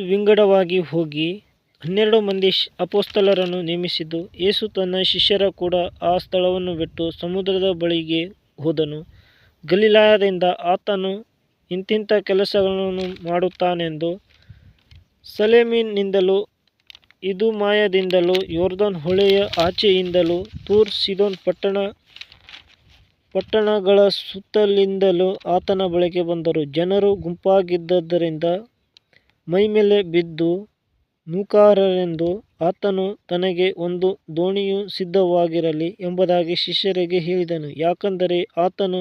ವಿಂಗಡವಾಗಿ ಹೋಗಿ ಹನ್ನೆರಡು ಮಂದಿ ಅಪೋಸ್ತಲರನ್ನು ನೇಮಿಸಿದ್ದು. ಯೇಸು ತನ್ನ ಶಿಷ್ಯರ ಕೂಡ ಆ ಸ್ಥಳವನ್ನು ಬಿಟ್ಟು ಸಮುದ್ರದ ಬಳಿಗೆ ಹೋದನು. ಗಲಿಲಾಯದಿಂದ ಆತನು ಇಂತಿಂಥ ಕೆಲಸಗಳನ್ನು ಮಾಡುತ್ತಾನೆಂದು ಸಲೇಮಿನಿಂದಲೂ, ಇದುಮಾಯದಿಂದಲೂ ಯೋರ್ಧನ್ ಹೊಳೆಯ ಆಚೆಯಿಂದಲೂ, ತೂರ್ ಸಿದೋನ್ ಪಟ್ಟಣ, ಪಟ್ಟಣಗಳ ಸುತ್ತಲಿಂದಲೂ ಆತನ ಬಳಿಗೆ ಬಂದರು. ಜನರು ಗುಂಪಾಗಿದ್ದರಿಂದ ಮೈಮೇಲೆ ಬಿದ್ದು ನೂಕಾರರೆಂದು ಆತನು ತನಗೆ ಒಂದು ದೋಣಿಯು ಸಿದ್ಧವಾಗಿರಲಿ ಎಂಬುದಾಗಿ ಶಿಷ್ಯರಿಗೆ ಹೇಳಿದನು. ಯಾಕಂದರೆ ಆತನು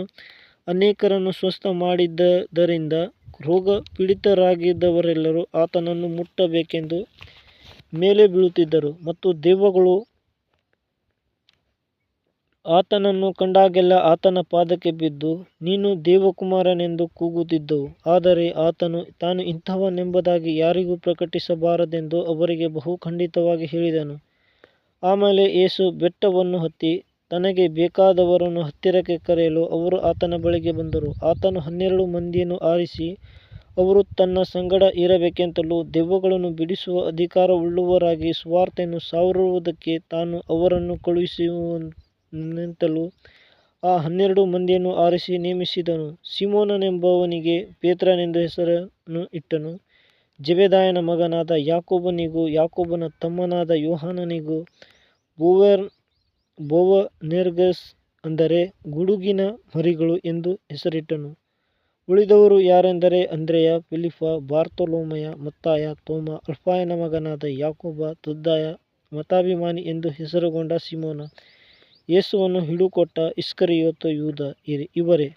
ಅನೇಕರನ್ನು ಸ್ವಸ್ಥ ಮಾಡಿದ್ದರಿಂದ ರೋಗ ಪೀಡಿತರಾಗಿದ್ದವರೆಲ್ಲರೂ ಆತನನ್ನು ಮುಟ್ಟಬೇಕೆಂದು ಮೇಲೆ ಬೀಳುತ್ತಿದ್ದರು ಮತ್ತು ದೆವ್ವಗಳು ಆತನನ್ನು ಕಂಡಾಗೆಲ್ಲ ಆತನ ಪಾದಕ್ಕೆ ಬಿದ್ದು, ನೀನು ದೇವಕುಮಾರನೆಂದು ಕೂಗುತ್ತಿದ್ದವು ಆದರೆ ಆತನು ತಾನು ಇಂಥವನೆಂಬುದಾಗಿ ಯಾರಿಗೂ ಪ್ರಕಟಿಸಬಾರದೆಂದು ಅವರಿಗೆ ಬಹು ಖಂಡಿತವಾಗಿ ಹೇಳಿದನು. ಆಮೇಲೆ ಯೇಸು ಬೆಟ್ಟವನ್ನು ಹತ್ತಿ, ತನಗೆ ಬೇಕಾದವರನ್ನು ಹತ್ತಿರಕ್ಕೆ ಕರೆಯಲು ಅವರು ಆತನ ಬಳಿಗೆ ಬಂದರು. ಆತನು ಹನ್ನೆರಡು ಮಂದಿಯನ್ನು ಆರಿಸಿ, ಅವರು ತನ್ನ ಸಂಗಡ ಇರಬೇಕೆಂತಲೂ ದೆವ್ವಗಳನ್ನು ಬಿಡಿಸುವ ಅಧಿಕಾರವುಳ್ಳವರಾಗಿ ಸುವಾರ್ತೆಯನ್ನು ಸಾರುವುದಕ್ಕೆ ತಾನು ಅವರನ್ನು ಕಳುಹಿಸುವನೆಂತಲೂ ಆ ಹನ್ನೆರಡು ಮಂದಿಯನ್ನು ಆರಿಸಿ ನೇಮಿಸಿದನು. ಸಿಮೋನನೆಂಬವನಿಗೆ ಪೇತ್ರನೆಂದು ಹೆಸರನ್ನು ಇಟ್ಟನು. ಜೆಬೆದಾಯನ ಮಗನಾದ ಯಾಕೋಬನಿಗೂ, ಯಾಕೋಬನ ತಮ್ಮನಾದ ಯೋಹಾನನಿಗೂ ಬೋವನೆರ್ಗೆಸ್ ಅಂದರೆ ಗುಡುಗಿನ ಮರಿಗಳು ಎಂದು ಹೆಸರಿಟ್ಟನು. ಉಳಿದವರು ಯಾರೆಂದರೆ ಅಂದ್ರೆಯ, ಫಿಲಿಫ, ಬಾರ್ತೊಲೋಮಯ, ಮತ್ತಾಯ, ತೋಮ, ಅಲ್ಫಾಯನ ಮಗನಾದ ಯಾಕೋಬ, ತುದ್ದಾಯ, ಮತಾಭಿಮಾನಿ ಎಂದು ಹೆಸರುಗೊಂಡ ಸೀಮೋನ. ಯೇಸುವನ್ನು ಹಿಡುಕೊಟ್ಟ ಇಸ್ಕರಿಯೋತ ಯೂದ ಇವರೇ.